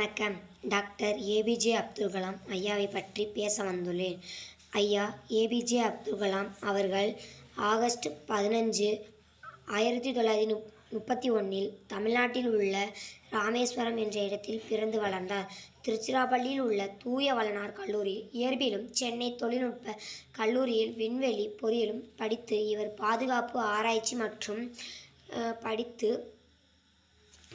வணக்கம். Doctor APJ Abdul Kalam ஐயாவை பற்றி பேச வந்துள்ளேன். ஐயா ஏபிஜே அப்துல் கலாம் அவர்கள் ஆகஸ்ட் பதினஞ்சு ஆயிரத்தி தொள்ளாயிரத்தி முப் முப்பத்தி ஒன்றில் தமிழ்நாட்டில் உள்ள ராமேஸ்வரம் என்ற இடத்தில் பிறந்து வளர்ந்தார். திருச்சிராப்பள்ளியில் உள்ள தூய வளனார் கல்லூரி இயற்பிலும் சென்னை தொழில்நுட்ப கல்லூரியில் விண்வெளி பொறியிலும் படித்து இவர் பாதுகாப்பு ஆராய்ச்சி மற்றும் படித்து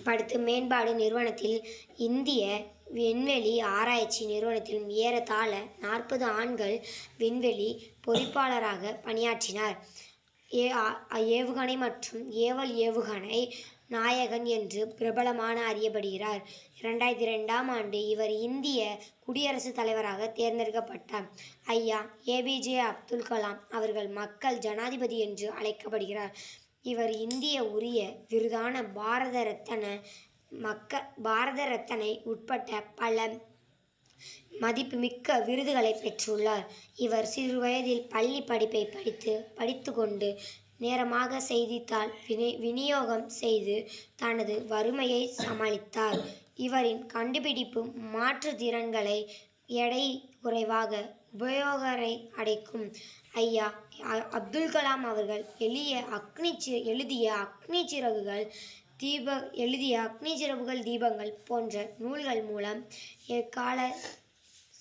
படுத்து மேம்பாடு நிறுவனத்தில் இந்திய விண்வெளி ஆராய்ச்சி நிறுவனத்தில் ஏறத்தாழ நாற்பது ஆண்கள் விண்வெளி பொறிப்பாளராக பணியாற்றினார். ஏ ஆ- ஏவுகணை மற்றும் ஏவல் ஏவுகணை நாயகன் என்று பிரபலமான அறியப்படுகிறார். இரண்டாயிரத்தி ரெண்டாம் ஆண்டு இவர் இந்திய குடியரசுத் தலைவராக தேர்ந்தெடுக்கப்பட்டார். ஐயா ஏபிஜே அப்துல் கலாம் அவர்கள் மக்கள் ஜனாதிபதி என்று அழைக்கப்படுகிறார். இவர் இந்திய உரிய விருதான பாரத ரத்தன மக்க பாரத ரத்தனை உட்பட்ட பல மதிப்புமிக்க விருதுகளை பெற்றுள்ளார். இவர் சிறு வயதில் பள்ளி படிப்பை படித்து படித்துக்கொண்டு நேரமாக செய்தித்தாள் வினி விநியோகம் செய்து தனது வறுமையை சமாளித்தார். இவரின் கண்டுபிடிப்பு மாற்றுத்திறன்களை எடை குறைவாக உபயோகரை அடைக்கும். ஐயா அ- அப்துல் கலாம் அவர்கள் எளிய அக்னி சி- எழுதிய அக்னி சிறகுகள் தீப எழுதிய அக்னி சிறகுகள் தீபங்கள் போன்ற நூல்கள் மூலம் எக்கால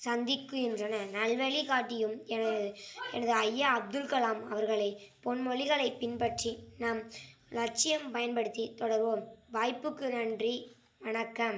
சந்திக்கின்றன நல்வழி காட்டியும் எனது எனது ஐயா அப்துல் கலாம் அவர்களை பொன்மொழிகளை பின்பற்றி நாம் லட்சியம் பயன்படுத்தி தொடர்வோம். வாய்ப்புக்கு நன்றி வணக்கம்.